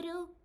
говорю.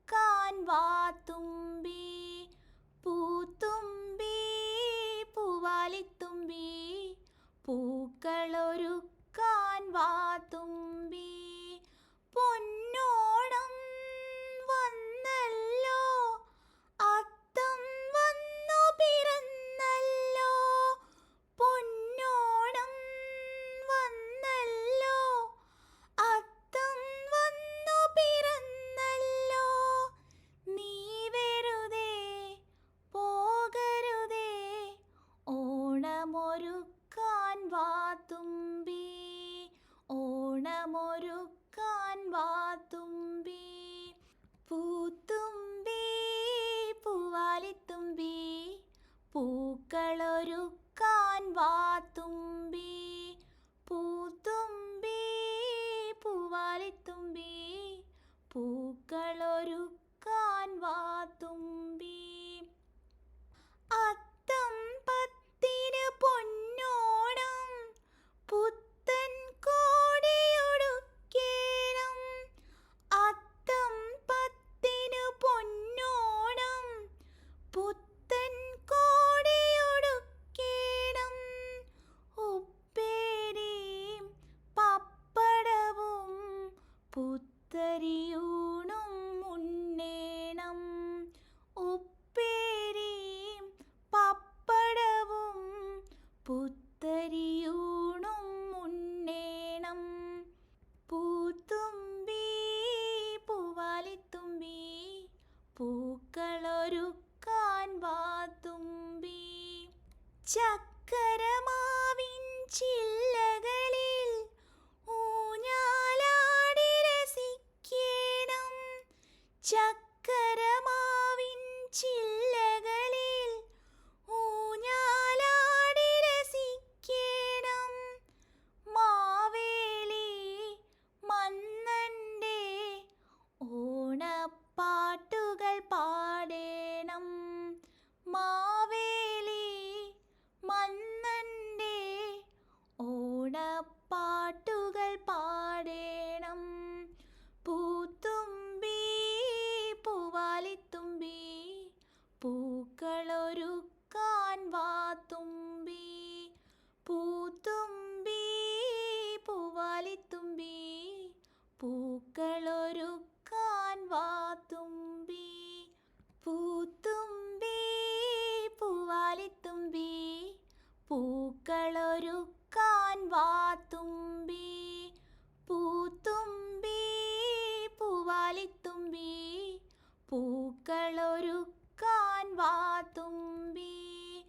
പുത്തരിയൂണും ഉണ്ണേണം. ഉപ്പേരിയും പപ്പടവും പുത്തരിയൂണും ഉണ്ണേണം. പൂത്തുമ്പി പൂവാലിത്തുമ്പി പൂക്കളൊരുക്കാൻ വാത്തുമ്പി. ചക്കരമാവിൻ ചില്ല ചക്കരമാവിൻ ചില്ല காத்தும்